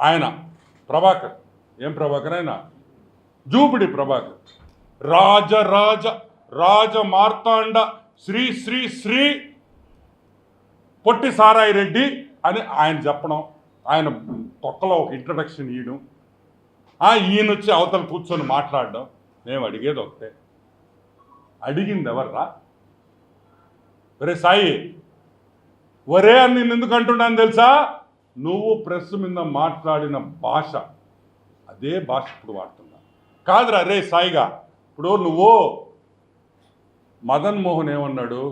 ఆయన ప్రభాకర్. ఏం ప్రభాకర్ ఆయన? జూపిడి ప్రభాకర్. రాజ రాజ రాజ మార్తాండ శ్రీ శ్రీ శ్రీ పొట్టి సారాయి రెడ్డి అని ఆయన చెప్పడం ఆయన తొక్కలో ఒక ఇంట్రడక్షన్ ఇవ్వడం ఆ ఈయన వచ్చి అవతల కూర్చొని మాట్లాడడం మేము అడిగేది ఒకటే. అడిగింది ఎవర్రా ఒరే సాయి ఒరే అని నేను ఎందుకు అంటున్నాను తెలుసా? నువ్వు ప్రెస్ మీద మాట్లాడిన భాష అదే భాష ఇప్పుడు వాడుతున్నా. కాదురా రే సాయిగా ఇప్పుడు నువ్వు మదన్ మోహన్ ఏమన్నాడు?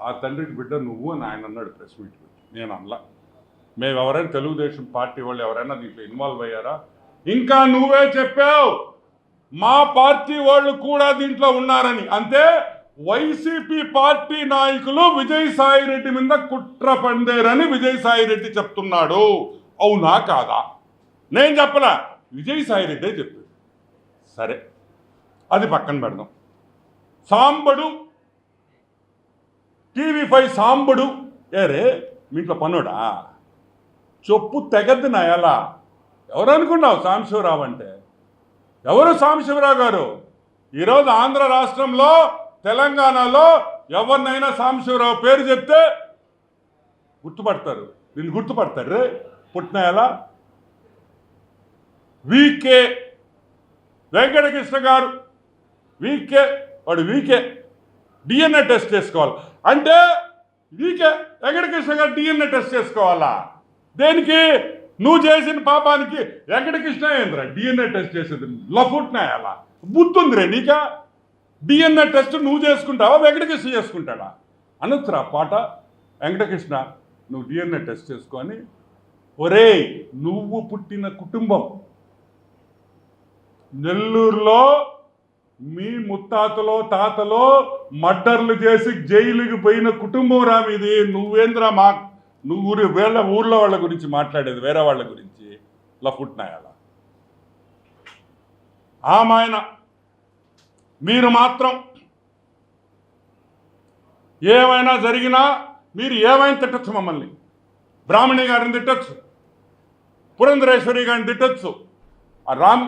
ఆ తండ్రికి బిడ్డ నువ్వు అని ఆయన అన్నాడు ప్రెస్ మీట్లో నేను అనలా. మేము ఎవరైనా తెలుగుదేశం పార్టీ వాళ్ళు ఎవరైనా దీంట్లో ఇన్వాల్వ్ అయ్యారా? ఇంకా నువ్వే చెప్పావు మా పార్టీ వాళ్ళు కూడా దీంట్లో ఉన్నారని. అంతే? వైసీపీ పార్టీ నాయకులు విజయసాయి రెడ్డి మీద కుట్ర పందేరని విజయసాయి రెడ్డి చెప్తున్నాడు. అవునా కాదా? నేను చెప్పలా విజయసాయి రెడ్డే చెప్పాడు. సరే అది పక్కన పెడదాం. Sambadu TV five Sambadu. ఏరే మీట్లో పనుడా చెప్పు తెగద్దు నా ఎలా? ఎవరు అనుకున్నావు సాంబశివరావు అంటే? ఎవరు సాంబశివరావు గారు? ఈరోజు ఆంధ్ర రాష్ట్రంలో తెలంగాణలో ఎవరినైనా సాంబశివరావు పేరు చెప్తే గుర్తుపడతారు. దీన్ని గుర్తుపడతారు. రే పుట్టిన ఎలా వీకే వెంకటకృష్ణ గారు. వీకే వాడు వీకే. డిఎన్ఏ టెస్ట్ చేసుకోవాలి. అంటే వీకే వెంకటకృష్ణ గారు డిఎన్ఏ టెస్ట్ చేసుకోవాలా? దేనికి? నువ్వు చేసిన పాపానికి. వెంకటకృష్ణ ఏంద్రా? డిఎన్ఏ టెస్ట్ చేసేది. లఫుట్నాయాలా బుద్ధుందిరే నీకా? డిఎన్ఏ టెస్ట్ నువ్వు చేసుకుంటావా వెంకటకృష్ణ చేసుకుంటాడా? అనొచ్చురా పాట వెంకటకృష్ణ నువ్వు డిఎన్ఏ టెస్ట్ చేసుకొని ఒరేయ్ నువ్వు పుట్టిన కుటుంబం. నెల్లూరులో మీ ముత్తాతలో తాతలో మర్డర్లు చేసి జైలుకి పోయిన కుటుంబం రా మీది. నువ్వేంద్రా మా నువ్వు ఊరి వేళ్ళ ఊర్లో వాళ్ళ గురించి మాట్లాడేది వేరే వాళ్ళ గురించి. లఫుట్నాయాల ఆమాయన మీరు మాత్రం ఏమైనా జరిగినా మీరు ఏమైనా తిట్టచ్చు మమ్మల్ని. బ్రాహ్మణి గారిని తిట్టచ్చు. పురంధరేశ్వరి గారిని తిట్టచ్చు. రామ్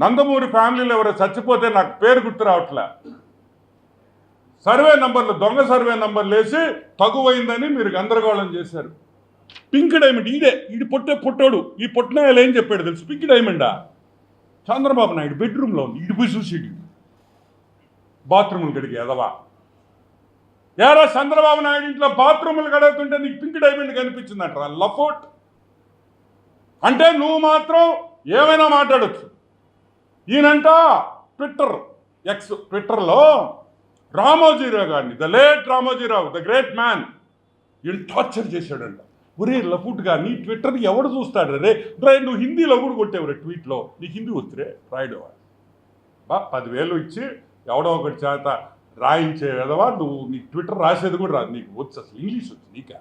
నందమూరి ఫ్యామిలీలో ఎవరో చచ్చిపోతే నాకు పేరు గుర్తు రావట్లే. సర్వే నంబర్లు దొంగ సర్వే నంబర్లు వేసి తగువైందని మీరు గందరగోళం చేశారు. పింక్ డైమండ్ ఇదే ఇది పొట్టే పుట్టాడు ఈ పొట్టినాయలు ఏం చెప్పాడు తెలుసు? పింక్ డైమండా? చంద్రబాబు నాయుడు బెడ్రూమ్లో ఉంది ఇటు పోయి చూసి బాత్రూములు గడిగి ఎదవా ఏరా చంద్రబాబు నాయుడు ఇంట్లో బాత్రూములు గడుగుతుంటే నీకు పింక్ డైమండ్ కనిపించిందంటారా లఫోట్ అంటే నువ్వు మాత్రం ఏమైనా మాట్లాడొచ్చు. ఈయనంట ట్విట్టర్ ఎక్స్ ట్విట్టర్లో రామోజీరావు గారిని the late Ramoji Rao the great man ఈయన టార్చర్ చేశాడంట. ఒరే లఫుట్ నీ ట్విట్టర్ ఎవడు చూస్తాడు రే? రే నువ్వు హిందీలో కూడా కొట్టేవరే ట్వీట్లో? నీకు హిందీ వస్తురే రాయడం బా పదివేలు ఇచ్చి ఎవడో ఒకటి చేత రాయించే విధవా? నువ్వు నీ ట్విట్టర్ రాసేది కూడా రాదు. నీకు వచ్చు అసలు ఇంగ్లీష్ వచ్చు నీకా?